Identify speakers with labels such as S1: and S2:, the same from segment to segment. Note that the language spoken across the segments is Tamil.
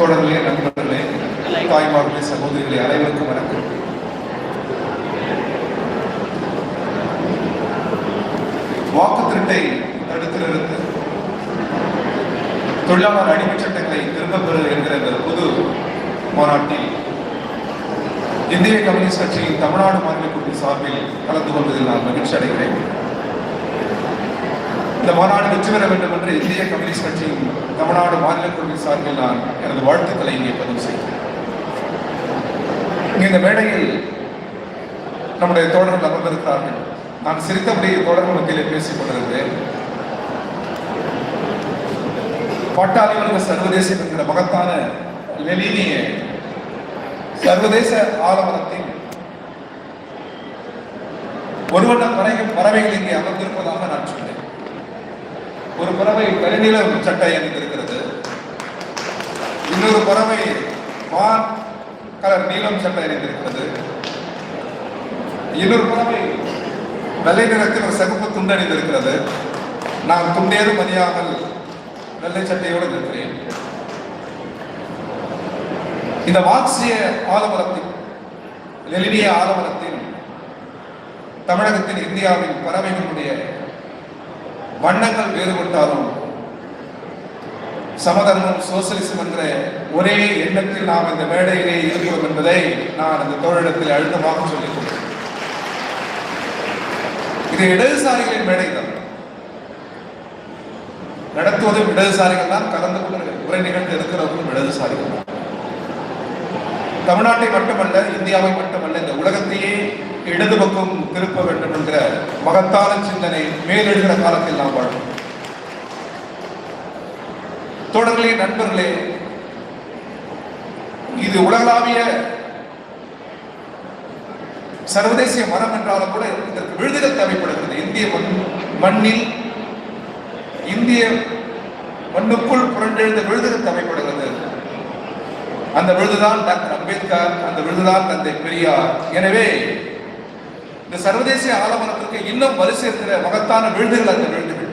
S1: தோழர்களே நண்பர்களே தாய்மார்களே சகோதரிகளே அனைவருக்கும் வணக்கம். வாக்கு திருட்டை தடுத்து நிறுத்து தொழிலாளர் அடிமை சட்டங்களை திரும்பப் பெறு என்கிற இந்த பொது மாநாட்டில் இந்திய கம்யூனிஸ்ட் கட்சியின் தமிழ்நாடு மாநில கூட்டணி சார்பில் கலந்து கொண்டதில் நான் மகிழ்ச்சி அடைகிறேன். இந்த மாநாடு வெற்றி பெற வேண்டும் என்று இந்திய கம்யூனிஸ்ட் கட்சியின் தமிழ்நாடு மாநில குழு சார்பில் நான் எனது வாழ்த்துக்களை இங்கே பதிவு செய்கிறேன். இந்த மேடையில் நம்முடைய தோழர்கள் அமர்ந்திருக்கிறார்கள். நான் சிரித்தபடி தோழர்கள் மத்தியிலே பேசிக் கொண்டிருந்தேன் பாட்டாளி சர்வதேசம் என்கிற மகத்தான லெலினிய சர்வதேச ஆலமரத்தின் ஒருவன பறவை பறவைகள் இங்கே அமர்ந்திருப்பதாக நான் சொன்னேன். ஒரு பறவை கருநீல சட்டை அணிந்திருக்கிறது. இன்னொரு பறவை வான் கலர் நீலம் சட்டை அணிந்திருக்கிறது. இன்னொரு பறவை வெள்ளை நிறத்தில் ஒரு சகுப்பு துண்டு அணிந்திருக்கிறது. நான் துண்டேதும் அணியாமல் வெள்ளை சட்டையோடு இருக்கிறேன் இந்த மார்க்சிய ஆலமரத்தின் லெலினிய ஆலமரத்தின் தமிழகத்தின் இந்தியாவின் பறவைகளுடைய வண்ணங்கள் வேறுபட்டாலும் சமதர்மம் சோசலிசம் என்ற ஒரே எண்ணத்தில் நாம் இந்த மேடையிலே இருக்கிறோம் என்பதை நான் அந்த தோழிடத்தில் அழுத்தமாக சொல்லிக் கொள்கிறேன். இது இடதுசாரிகளின் மேடை தான் நடத்துவதும் இடதுசாரிகள் தான் கலந்து கொண்டு உரை நிகழ்ந்து இருக்கிறவர்களும் இடதுசாரிகள் தான். தமிழ்நாட்டை மட்டுமல்ல இந்தியாவை மட்டுமல்ல இந்த உலகத்தையே இடது பக்கம் திருப்ப வேண்டும் என்கிற மகத்தான சிந்தனை மேலெழுகிற காலத்தில் நாம் வாழ்வோம். தோழர்களே நண்பர்களே இது உலகளாவிய சர்வதேசிய மரம் என்றாலும் கூட இதற்கு விழுதுகள் தேவைப்படுகிறது. இந்திய மண் மண்ணில் இந்திய மண்ணுக்குள் புரண்டெழுந்த விழுதுகள் தேவைப்படுகிறது. அந்த விருதுதான் டாக்டர் அம்பேத்கர் அந்த விருதுதான் தந்தை பெரியார். எனவே இந்த சர்வதேச ஆலமரத்திற்கு இன்னும் வலு சேர்க்கிற மகத்தான விழுதுகள் அந்த விழுதுகள்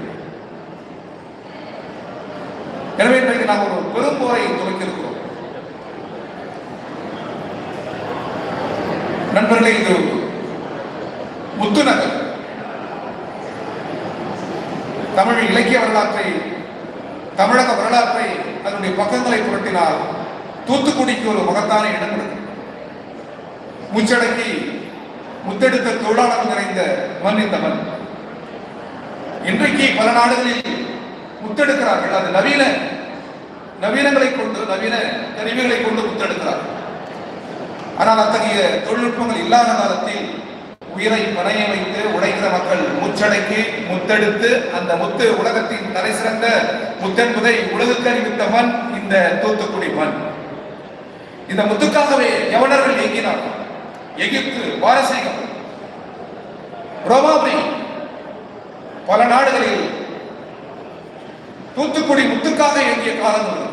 S1: எனவே இன்றைக்கு நாம் ஒரு பெரும் போரை துவக்கியிருக்கிறோம் நண்பர்களே இது முத்துநகர் தமிழ் இலக்கிய வரலாற்றை தமிழக வரலாற்றை அதனுடைய பக்கங்களை புரட்டினால் தூத்துக்குடிக்கு ஒரு மகத்தான இடம் கொடுக்கும் முச்சடக்கி முத்தெடுத்த தொழிலாளர் நிறைந்த மண் இந்த மண். இன்றைக்கு பல நாடுகளில் முத்தெடுக்கிறார்கள். அது நவீன நவீனங்களை கொண்டு நவீன கருவிகளை கொண்டு முத்தெடுக்கிறார்கள். ஆனால் அத்தகைய தொழில்நுட்பங்கள் இல்லாத காலத்தில் உயிரை பணைய வைத்து உழைக்கிற மக்கள் முச்சடைக்கு முத்தெடுத்து அந்த முத்து உலகத்தின் தலை சிறந்த முத்தென்பதை உலகுக்கு அறிவித்த மண் இந்த தூத்துக்குடி மண். இந்த முத்துக்காகவே யவனர்கள் இயங்கினார் எகிப்து பாரசீகம் ரோமாபுரி பல நாடுகளில் தூத்துக்குடி முத்துக்காக இயங்கிய காலங்கள்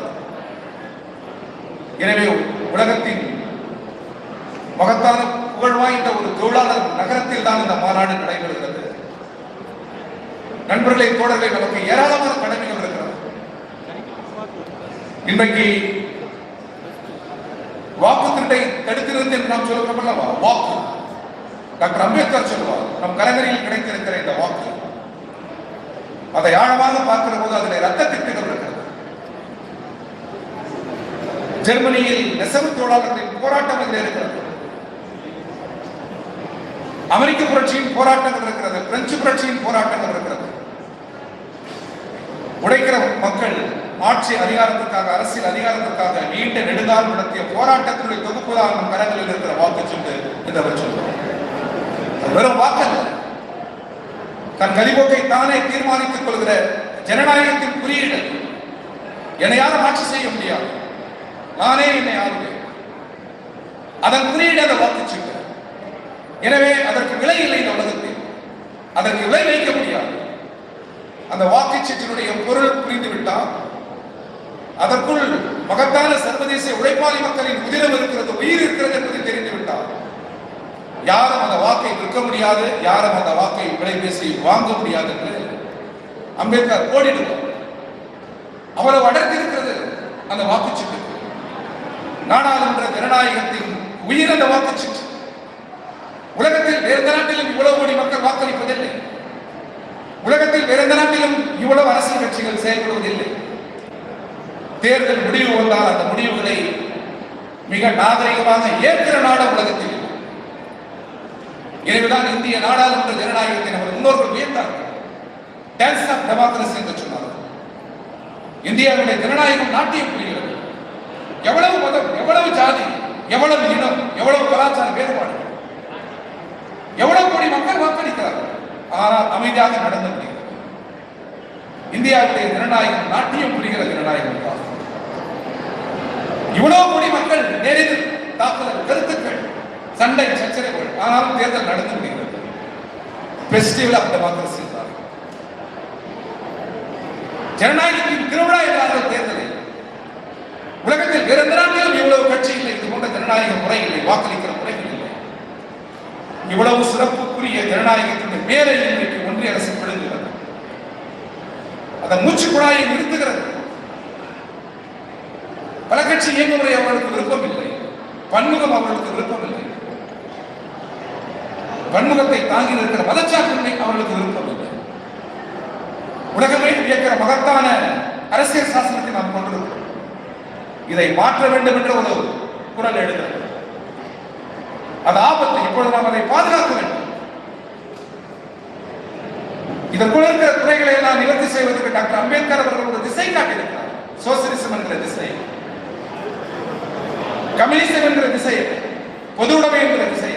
S1: எனவே உலகத்தின் மகத்தான புகழ் வாய்ந்த ஒரு தொழிலாளர் நகரத்தில் தான் இந்த மாநாடு நடைபெறுகிறது. நண்பர்களை தோழர்களை நமக்கு ஏராளமான கடமைகள் இருக்கிறது. இன்றைக்கு வாக்கு திருட்டை தடுக்கிறது என்று நாம் சொல்கிறோம் அல்லவா? வாக்கு. டாக்டர் அம்பேத்கர் சொல்லுவார் நம் கரங்கரியில் கிடைத்திருக்கிற இந்த வாக்கு அதை ஆழமாக பார்க்கிற போது அதில் ரத்த திட்டுகள் இருக்கிறது. ஜெர்மனியில் நெசவு தொழிலாளர்களின் போராட்டம் இதில் இருக்கிறது. அமெரிக்க புரட்சியின் போராட்டங்கள் இருக்கிறது பிரெஞ்சு புரட்சியின் போராட்டங்கள் இருக்கிறது. உடைக்கிற மக்கள் ஆட்சி அதிகாரத்துக்காக அரசியல் அதிகாரத்துக்காக நீண்ட நெடுங்காலம் நடத்திய போராட்டத்தினுடைய தொகுப்புதான் நம் கரங்களில் இருக்கிற வாக்குச்சீட்டு என்று அவர் சொல்றார். வெறும் வாக்கல்ல. தன் கலிபோக்கை தானே தீர்மானித்துக் கொள்கிற ஜனநாயகத்தின் குறியீடு. என்னை யாரும் ஆட்சி செய்ய முடியாது. நானே என்னை ஆளுவேன். அதன் குறியீடு அதை வாக்குச்சீட்டு எனவே அதற்கு விலை இல்லை இந்த உலகத்தில். அதற்கு விலை வைக்க முடியாது. அந்த வாக்குச்சீட்டினுடைய பொருள் புரிந்து விட்டால் அதற்குள் மகத்தான சர்வதேச உழைப்பாளி மக்களின் உதிரம் இருக்கிறது உயிர் இருக்கிறது என்பதை தெரிந்து விட்டார் யாரும் அந்த வாக்கை விற்க முடியாது யாரும் அந்த வாக்கை விலை பேசி வாங்க முடியாது என்று அம்பேத்கர் ஓடிடுவார் அவ்வளவு அடர்த்தி இருக்கிறது அந்த வாக்குச்சீட்டு. நாடாளுமன்ற ஜனநாயகத்தின் உயிர் அந்த வாக்குச்சீட்டு. உலகத்தில் வேறு எந்த நாட்டிலும் இவ்வளவு கோடி மக்கள் வாக்களிப்பதில்லை. உலகத்தில் வேறு எந்த நாட்டிலும் இவ்வளவு அரசியல் கட்சிகள் செயல்படுவதில்லை. தேர்தல் முடிவு வந்தால் அந்த முடிவுகளை மிக நாகரிகமாக ஏற்கிற நாடு உலகத்தில் எனவேதான் இந்திய நாடாளுமன்ற ஜனநாயகத்தை நமது முன்னோர்கள் வியந்தார்கள். டான்ஸ் ஆஃப் டெமோக்ரஸி என்று சொன்னார்கள். இந்தியாவுடைய ஜனநாயகம் நாட்டியம் புரிகிறது எவ்வளவு மதம் எவ்வளவு ஜாதி எவ்வளவு இனம் எவ்வளவு கலாச்சார வேறுபாடு எவ்வளவு கோடி மக்கள் வாக்களிக்கிறார்கள் ஆனால் அமைதியாக நடந்து முடிகிறது இந்தியாவுடைய ஜனநாயகம் நாட்டியம் புரிகிற ஜனநாயகம் தான். இவ்வளவு கோடி மக்கள் நேரில் தாக்குதல் கருத்துக்கள் சண்டை சச்சரவுகள் ஆனாலும் தேர்தல் நடந்து முடிகிறது பெஸ்டிவல் ஆஃப் டெமோக்ரஸி ஜனநாயகத்தின் திருவிழா இல்லாத தேர்தலில் உலகத்தில் வேற நாட்டிலும் இவ்வளவு கட்சி இல்லை. இது போன்ற ஜனநாயக முறை இல்லை. வாக்களிக்கிற முறைகள் இல்லை. இவ்வளவு சிறப்புக்குரிய ஜனநாயகத்தின் மேலே இன்றைக்கு ஒன்றிய அரசு விழுங்குகிறது அதன் மூச்சு குழாயை நிறுத்துகிறது. பல கட்சி இயங்குமுறை அவர்களுக்கு விருப்பம் இல்லை பன்முகம் அவர்களுக்கு விருப்பம் இல்லை பன்முகத்தை தாங்கி நிற்கிற மதச்சார்பின்மை அவர்களுக்கு விருப்பம் இல்லை உலகமே இயக்கிற மகத்தான அரசியல் சாசனத்தை நாம் கொண்டிருக்கிறோம். இதை மாற்ற வேண்டும் என்ற ஒரு குரல் எழுகிறது. அது ஆபத்து. இப்பொழுது நாம் அதை பாதுகாக்க வேண்டும். இதற்குள் இருக்கிற துறைகளை எல்லாம் நிவர்த்தி செய்வதற்கு டாக்டர் அம்பேத்கர் அவர்கள் ஒரு திசை காட்டியிருக்கிறார். சோசியலிசம் என்கிற திசை. கம்யூனிசம் என்ற திசை பொது உடைமை என்ற திசை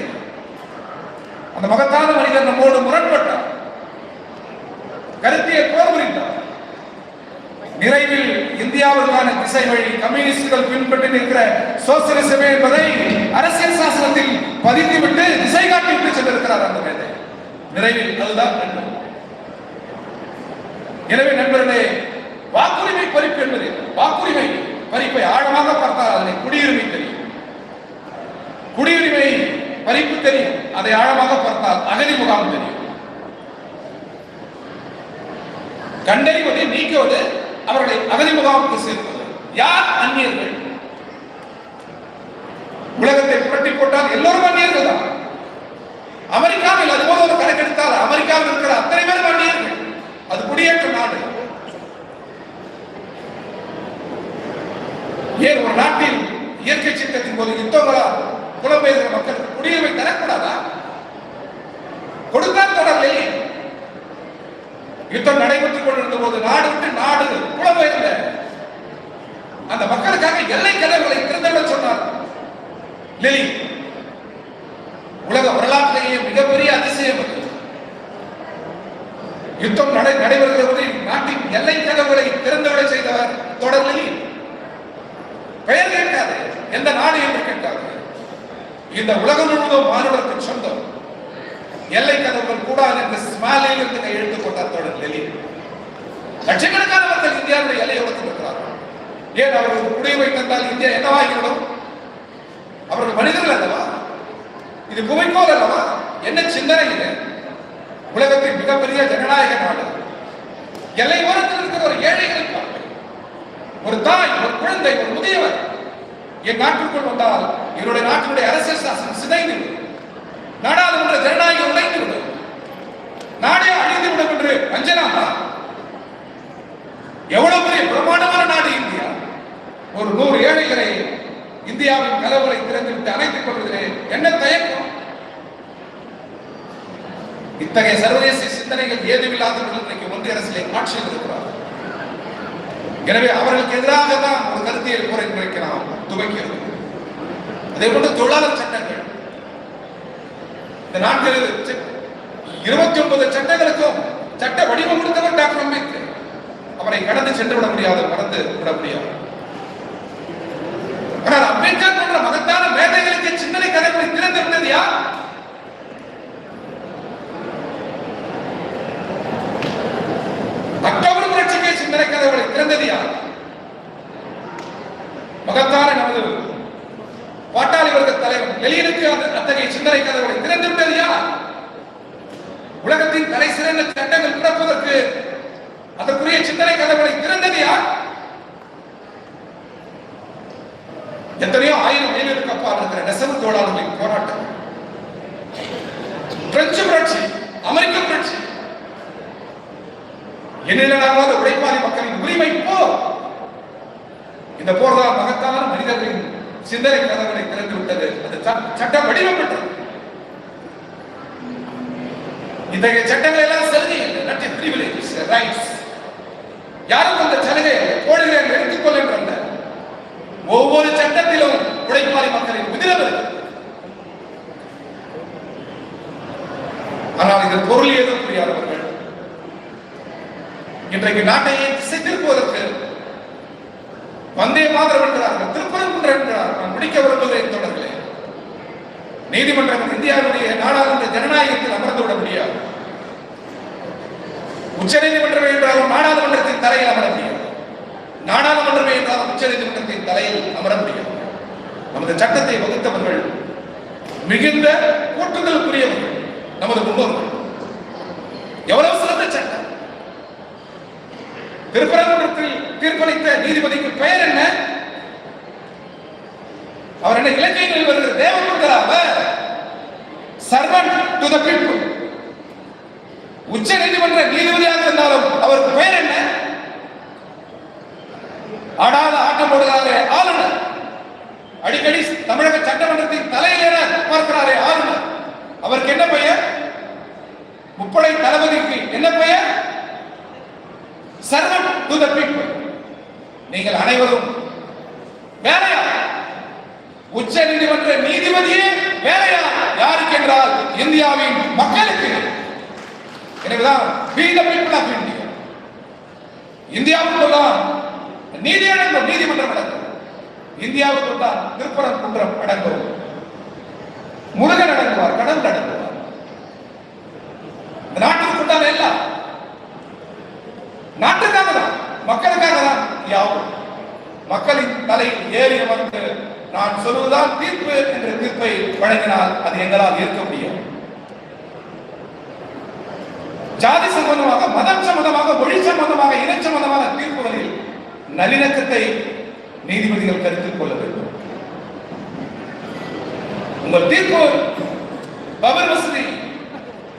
S1: அந்த மகத்தான மனிதர் நம்மோடு முரண்பட்டார். கருத்திய போர் புரிந்தார் நிறைவில் இந்தியாவிற்கான திசை வழி கம்யூனிஸ்டுகள் பின்பற்றி நிற்கிற சோசியலிசமே என்பதை அரசியல் சாசனத்தில் பதிந்துவிட்டு திசை காட்டிவிட்டு சென்றிருக்கிறார் அந்த மேதை. நிறைவில் அதுதான் வேண்டும் எனவே நண்பர்களே வாக்குரிமை பறிப்பு என்பது வாக்குரிமை. பறிப்பை ஆழமாக பார்த்தால் அதனை குடியுரிமை தெரியும். குடியுரிமை பறிப்பு தெரியும். அதை ஆழமாக பார்த்தால் அகதி முகாம் தெரியும். கண்டறிவதை நீக்குவது அவர்களை அகதி முகாமுக்கு சேர்ப்பது. யார் அந்நியர்கள்? உலகத்தை புரட்டி போட்டால் எல்லோரும் அந்நியர்கள் தான். அமெரிக்காவில் அதுபோல ஒரு கணக்கெடுத்தால் அமெரிக்காவில் இருக்கிற அத்தனை பேரும் அந்நியர்கள். அது குடியேற்ற நாடு. ஏன் ஒரு நாட்டில் இயற்கை சீற்றத்தின் போது யுத்தங்களால் புலம்பெயர்ந்த மக்களுக்கு குடியுரிமை தரக்கூடாதா? கொடுத்தால் தொடரலையே யுத்தம் நடைபெற்றுக் கொண்டிருந்த போது நாடு விட்டு நாடு புலம்பெயர்ந்த அந்த மக்களுக்காக எல்லை கதவுகளை திறந்துவிட சொன்னார். லெலி உலக வரலாற்றிலேயே மிகப்பெரிய அதிசயம் அது. யுத்தம் நடை நடைபெறுகிற போது நாட்டின் எல்லை கதவுகளை திறந்துவிட செய்தவர் தொடர் லெலி. பெயர் கேட்காது. எந்த நாடு என்று கேட்காது. இந்த உலகம் முழுவதும் மானுடத்தின் சொந்தம். எல்லை கதவுகள் கூடாது என்று ஸ்மாலில் இருந்து கையெழுத்து கொண்டார் தொடர் லெலி. லட்சக்கணக்கான மக்கள் இந்தியாவுடைய எல்லையை வளர்த்திருக்கிறார்கள் ஏன் அவர்களுக்கு குடியுரிமை தந்தால் இந்தியா என்னவாகிவிடும் அவர்கள் மனிதர்கள் அல்லவா? இது குவைக்கோல் அல்லவா? என்ன சிந்தனை இது? உலகத்தின் மிகப்பெரிய ஜனநாயக நாடு. எல்லை ஓரத்தில் இருக்கிற ஒரு ஏழைகளுக்கு ஒரு தாய் ஒரு குழந்தை ஒரு முதியவர். என் நாட்டுக்குள் வந்தால் என்னுடைய நாட்டினுடைய அரசியல் சாசனம் சிதைந்து நாடாளுமன்ற ஜனநாயகம் உடைந்து விடும். நாடே அழிந்து விடும் என்று அஞ்சனாமா எவ்வளவு பெரிய பிரமாண்டமான நாடு இந்தியா. ஒரு நூறு ஏழைகளை இந்தியாவின் கதவுகளை திறந்துவிட்டு அணைத்துக் கொள்வதிலே என்ன தயக்கம்? இத்தகைய சர்வதேச சிந்தனைகள் ஏதுமில்லாதவர்கள் இன்றைக்கு ஒன்றிய அரசிலே ஆட்சியில் இருக்கிறார்கள். எனவே அவர்களுக்கு எதிராக தான் ஒரு கருத்தியல் போரை நினைக்கிறான் துவைக்கிறது. அதே போன்று தொழிலாளர் சட்டங்கள். இந்த நாட்டில் இருபத்தி ஒன்பது சட்டங்களுக்கும் சட்ட வடிவம் கொடுத்தவர் டாக்டர் அம்பேத்கர். அவரை கடந்து சென்று விட முடியாது மறந்து விட முடியாது. ஆனால் அம்பேத்கர் போன்ற மகத்தான மேதைகளுக்கு சிந்தனை கதைகளை திறந்து விட்டது யார்? அக்டோபர் புரட்சிக்கு சிந்தனை கதைகளை திறந்தது யார்? மகத்தான நமது பாட்டாளி வர்க்க தலைவர் லெலினுக்கு அத்தகைய சிந்தனை கதவுகளை திறந்து விட்டது யார்? உலகத்தின் தலை சிறந்த சட்டங்கள் பிறப்பதற்கு அதற்குரிய சிந்தனை கதவுகளை திறந்தது யார்? எத்தனையோ ஆயிரம் மைல்களுக்கு அப்பால் இருக்கிற நெசவு தொழிலாளர்களின் போராட்டம். பிரெஞ்சு புரட்சி அமெரிக்க புரட்சி. எண்ணிலாத உழைப்பாளி மக்களின் உரிமை போ. இந்த போர்தான் மகத்தான மனிதர்களின் சிந்தனை கதவுகளை திறந்து விட்டது. அது சட்டம் வடிவம் இத்தகைய சட்டங்கள் எல்லாம் சலுகை இல்லை பிரிவிலேஜ் ரைட்ஸ் யாரும் அந்த சலுகை கோடுகளை எடுத்துக்கொள்ள ஒவ்வொரு சட்டத்திலும் உழைப்பாளி மக்களின் உதிரவு ஆனால் இதன் பொருள் ஏதும் புரியாதவர்கள் இன்றைக்கு நாட்டையே திசை திருப்புவதற்கு வந்தே மாதரம் என்கிறார்கள் திருப்பரங்குன்ற என்கிறார்கள் நான் முடிக்க விரும்புகிறேன் தொடர்களே நீதிமன்றம் இந்தியாவுடைய நாடாளுமன்ற ஜனநாயகத்தில் அமர்ந்து விட முடியாது. உச்ச நீதிமன்றம் என்றாலும் நாடாளுமன்றத்தின் தலையில் அமர முடியாது. நாடாளுமன்றமே என்றாலும் உச்ச நீதிமன்றத்தின் தலையில் அமர முடியாது. நமது சட்டத்தை வகுத்தவர்கள் மிகுந்த கூட்டுதலுக்குரியவர்கள் நமது முன்னோர்கள். எவ்வளவு சிறந்த சட்டம். திருப்பரங்குன்ற தீர்ப்பளித்த நீதிபதிக்கு பெயர் என்ன? அவர் என்ன இலக்கியங்களில் வருகிற தேவபுத்தர் அவர் சர்வன் டு த பீப்புள் உச்ச நீதிமன்ற நீதிபதியாக இருந்தாலும் அவருக்கு பெயர் என்ன? ஆடாத ஆட்டம் போடுகிறாரே ஆளுநர். அடிக்கடி தமிழக சட்டமன்றத்தின் தலையிலேற பார்க்கிறாரே ஆளுநர். அவருக்கு என்ன பெயர்? முப்படை தளபதிக்கு என்ன பெயர்? சர்வன் டு த பீப்புள் நீங்கள் அனைவரும் வேலையா? உச்ச நீதிமன்ற நீதிபதியே வேலையா? யாருக்கு என்றால் இந்தியாவின் மக்களுக்கு எனவேதான் இந்தியாவுக்கு தான் நீதி அடங்கும் நீதிமன்றம் அடங்கும். இந்தியாவுக்கு தான் திருப்பரங்குன்றம் அடங்கும். முருகன் அடங்குவார் கடல் அடங்குவார் இந்த நாட்டுக்கு தான் எல்லாம் நாட்டுக்காக தான் மக்களுக்காக தான் யாவும் மக்களின் தலை ஏறி அமர்ந்து நான் சொல்வதுதான் தீர்ப்பு என்ற தீர்ப்பை வழங்கினால் அது எங்களால் ஏற்க முடியும். ஜாதி சம்பந்தமாக மதம் சம்பந்தமாக மொழி சம்பந்தமாக இன சம்பந்தமான தீர்ப்புகளில் நல்லிணக்கத்தை நீதிபதிகள் கருத்தில் கொள்ள வேண்டும். உங்கள் தீர்ப்பு பவர் வசதி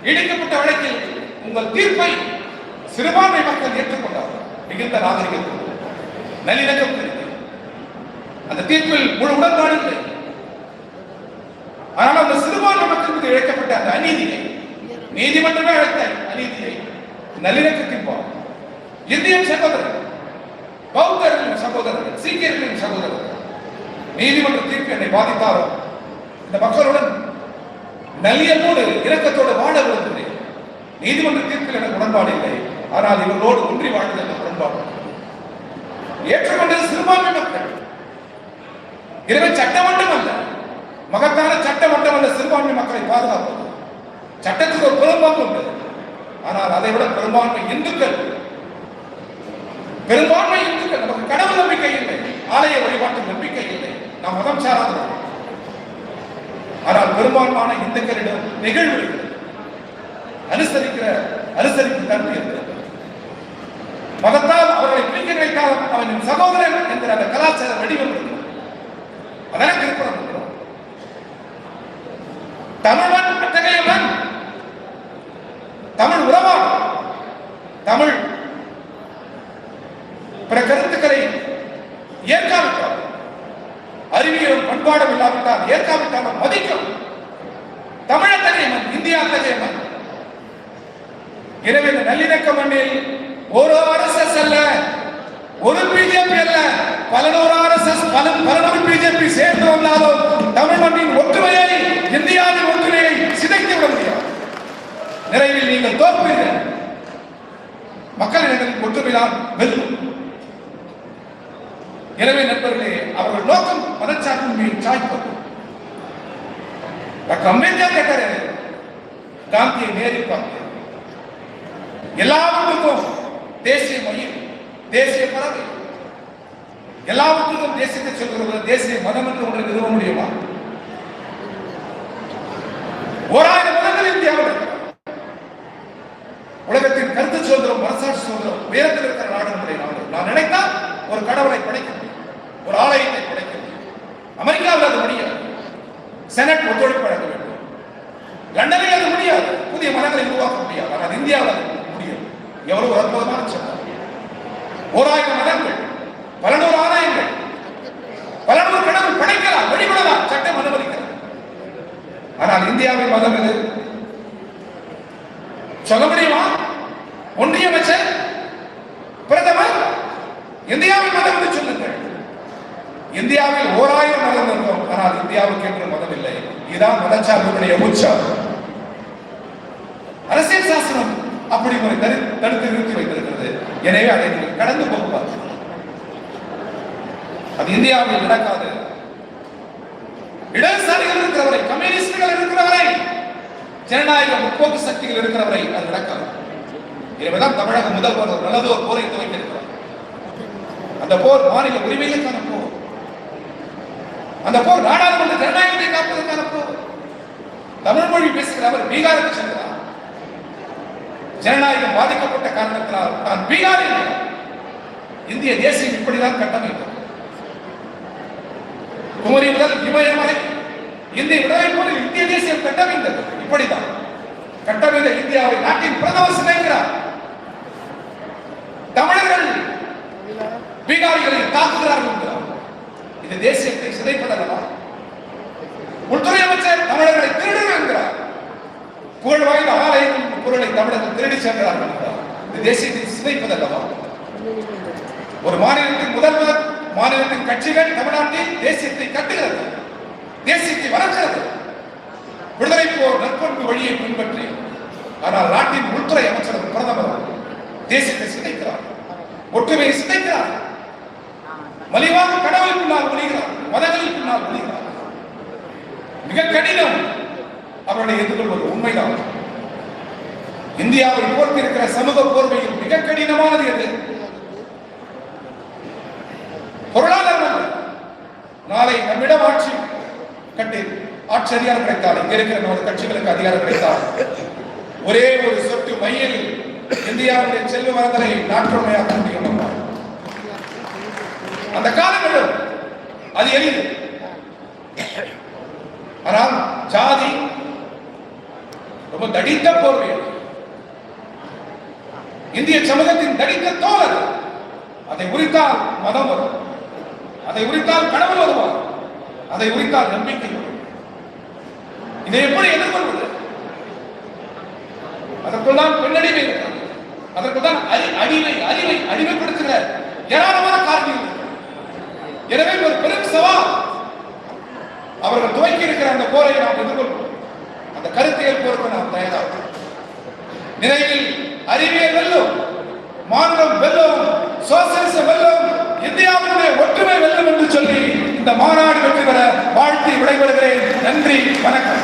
S1: இடிக்கப்பட்ட வழக்கில் உங்கள் தீர்ப்பை சிறுபான்மை மக்கள் ஏற்றுக்கொண்டார்கள். மிகுந்த நாகரிகம் நல்லிணக்கம் அந்த தீர்ப்பில் முழு உடன்பாடு இல்லை. ஆனால் அந்த சிறுபான்மை மக்களுக்கு இழைக்கப்பட்ட அந்த அநீதியை நீதிமன்றமே அழைத்தார் அநீதியை நல்லிணக்கத்தின் போது இந்தியன் சகோதரர்கள் பௌத்தர்களின் சகோதரர்கள் சீக்கியர்களின் சகோதரர்கள் நீதிமன்ற தீர்ப்பு என்னை பாதித்தாலும் இந்த மக்களுடன் நல்லியத்தோடு இரக்கத்தோடு வாழ விரும்புகிறேன். நீதிமன்ற தீர்ப்பில் எனக்கு உடன்பாடு இல்லை. ஆனால் இவர்களோடு ஒன்றி வாழ்ந்தது எனக்கு உடன்பாடு ஏற்றுக்கொண்டது சிறுபான்மை மக்கள். எனவே சட்டமன்றம் மகத்தான சட்டம் மட்டும் அல்ல சிறுபான்மை மக்களை பாதுகாப்பது. சட்டத்துக்கு ஒரு பெரும்பான்மை உண்டு. ஆனால் அதை விட பெரும்பான்மை இந்துக்கள். பெரும்பான்மை இந்துக்கள் நமக்கு கடவுள் நம்பிக்கை இல்லை ஆலய வழிபாட்டு நம்பிக்கை இல்லை நாம் மதம் சாராதவர்கள். ஆனால் பெரும்பான்மையான இந்துக்களிடம் நிகழ்வு அனுசரிக்கிற அனுசரிப்பு தன்மை இருக்கிறது. மதத்தால் அவர்களை பிரிக்க வைக்காத அவனின் சகோதரன் என்கிற அந்த கலாச்சார வடிவம் இருக்கிறது அதான திருக்குறள் இருக்கிறோம் தமிழன் அத்தகையவன் தமிழ் உறவான் தமிழ் பிற கருத்துக்களை ஏற்காவிட்டால் அறிவியலும் பண்பாடும் இல்லாவிட்டால் ஏற்காவிட்டாலும் மதிக்கும் தமிழ் அத்தகையவன் இந்தியா அத்தகையவன் எனவே இந்த நல்லிணக்க மண்ணில் ஒரு அரசு அல்ல ஒரு பிஜேபி அல்ல பல பல பல நூறு பிஜேபி சேர்ந்து வந்தாலும் தமிழ் மண்ணின் ஒற்றுமையை இந்தியாவின் ஒற்றுமையை சிதைத்து விட முடியாது. நிறைவில் நீங்கள் தோற்பீர்கள். மக்களிடங்களின் ஒற்றுமைதான் வெல்லும். எனவே நண்பர்களே அவர்கள் நோக்கம் மதச்சார்பின்மையை சாய்ப்பது. டாக்டர் அம்பேத்கர் கேட்டாரு காந்தியை நேரில் பார்த்தேன் எல்லாவற்றுக்கும் தேசிய மொழி தேசிய பறவை. எல்லாவற்றுக்கும் தேசியத்தை சொல்கிறது தேசிய மதம் என்று ஒன்றை நிறுவ முடியுமா? ஓராயிரம் மதங்கள் இந்தியாவில் உலகத்தின் கருத்து சுதந்திரம் மனசாட்சி சுதந்திரம் உயரத்தில் இருக்கிற நாடுகளுடைய நாடு. நான் நினைத்தால் ஒரு கடவுளை படைக்க முடியும் ஒரு ஆலயத்தை படைக்க முடியும். அமெரிக்காவில் அது முடியாது. செனட் ஒத்துழைப்பு வழங்க வேண்டும். லண்டனில் அது முடியாது. புதிய மதங்களை உருவாக்க முடியாது. ஆனால் இந்தியாவில் அது முடியாது. எவ்வளவு அற்புதமான சட்டம். ஓராயிரம் மதங்கள் பல நூறு ஆதாயங்கள் பல நூறு கடவுள் படைக்கலாம் வெளிப்படலாம் சட்டம் அனுமதிக்கிறது ஆனால் இந்தியாவின் மதம் இது சொல்ல முடியுமா ஒன்றிய அமைச்சர்? பிரதமர்? இந்தியாவின் மதம் என்று சொல்லுங்கள். இந்தியாவில் ஓராயிரம் மதம் இருக்கும் ஆனால் இந்தியாவுக்கு என்று மதம் இல்லை. இதுதான் மதச்சார்புடைய உச்சம். அரசியல் சாசனம் அப்படி ஒரு தடு- தடுத்து நிறுத்தி வைத்திருக்கிறது. எனவே அதை நீங்கள் கடந்து போகக்கூடாது அது இந்தியாவில் நடக்காது. இடதுசாரிகள் இருக்கிறவரை கம்யூனிஸ்டுகள் இருக்கிறவரை ஜனநாயக முற்போக்கு சக்திகள் இருக்கிறவரை அது நடக்காது. எனவேதான் தமிழக முதல்வர் நல்லது ஒரு போரை துவக்கியிருக்கிறார் அந்த போர் மாநில உரிமைகளுக்கான போர். அந்த போர் நாடாளுமன்ற ஜனநாயகத்தை காப்பதற்கான போர். தமிழ் மொழி பேசுகிற அவர் பீகாருக்கு சென்றார். ஜனநாயகம் பாதிக்கப்பட்ட காரணத்தினால் நான் பீகாரில் இந்திய தேசியம் இப்படிதான் கட்டமைப்பு குமரி முதல் இமயமலை. இந்திய விடுதலை போரில் இந்திய தேசியம் கட்டமைந்தது இப்படிதான். கட்டமைந்த இந்தியாவை நாட்டின் பிரதமர் சிதைக்கிறார். தமிழர்கள் பீகாரிகளை தாக்குகிறார்கள் என்கிறார் இது தேசியத்தை சிதைப்பதல்லவா? உள்துறை அமைச்சர் தமிழர்களை திருடுங்கள் என்கிறார். புகழ் வாய்ந்த ஆலயங்களின் பொருளை தமிழர்கள் திருடி சென்றார்கள் என்கிறார் இது தேசியத்தை சிதைப்பதல்லவா? ஒரு மாநிலத்தின் முதல்வர் மாநிலத்தின் கட்சிகள் தமிழ்நாட்டில் தேசியத்தை கட்டுகிறது. தேசியத்தை வளர்க்கிறது. விடுதலை போர் நற்பண்பு வழியை பின்பற்றி ஆனால் நாட்டின் உள்துறை அமைச்சர் பிரதமர் தேசியத்தை சிதைக்கிறார். ஒற்றுமையை சிதைக்கிறார். மலிவாக கடவுள் பின்னால் ஒழிகிறார் மதங்களில் பின்னால் ஒழிகிறார் மிக கடினம் அவர்களை எதிர்கொள்வது உண்மைதான். இந்தியாவை போர்த்தி இருக்கிற சமூக போர்வையில் மிக கடினமானது எது? பொருளாதாரம். நாளை நம்மிடம் ஆட்சி கட்டி ஆட்சி அதிகாரம் கிடைத்தால் இங்க இருக்கிற நமது கட்சிகளுக்கு அதிகாரம் கிடைத்தால் ஒரே ஒரு சொட்டு மையில் இந்தியாவுடைய செல்வ வளங்களை நாட்டுமையாக்க முடியும். அந்த காலங்களும் அது எளிது. ஆனால் ஜாதி ரொம்ப தடித்த போர்வை இந்திய சமூகத்தின் தடித்த தோல் அது. அதை உரித்தால் மதம் வரும். அதை உரித்தால் கடவுள் வருவார். அதை உரித்தால் நம்பிக்கை. இதை எப்படி எதிர்கொள்வது? அதற்குள் தான் பெண்ணடிமை அதற்குள் தான் அறி அடிமை அறிவை அடிமைப்படுத்துகிற ஏராளமான காரணங்கள் எனவே ஒரு பெரும் சவால். அவர்கள் துவக்கி இருக்கிற அந்த போரை நாம் எதிர்கொள்வோம். அந்த கருத்தியல் போருக்கு நாம் தயாராகும் நிறைவில் அறிவியல் வெல்லும் மாநிலம் வெல்லும் சோசியலிசம் வெல்லும் இந்தியாவினுடைய ஒற்றுமை வெல்லும் என்று சொல்லி இந்த மாநாடு வெற்றி பெற வாழ்த்தி விடைபெறுகிறேன். நன்றி வணக்கம்.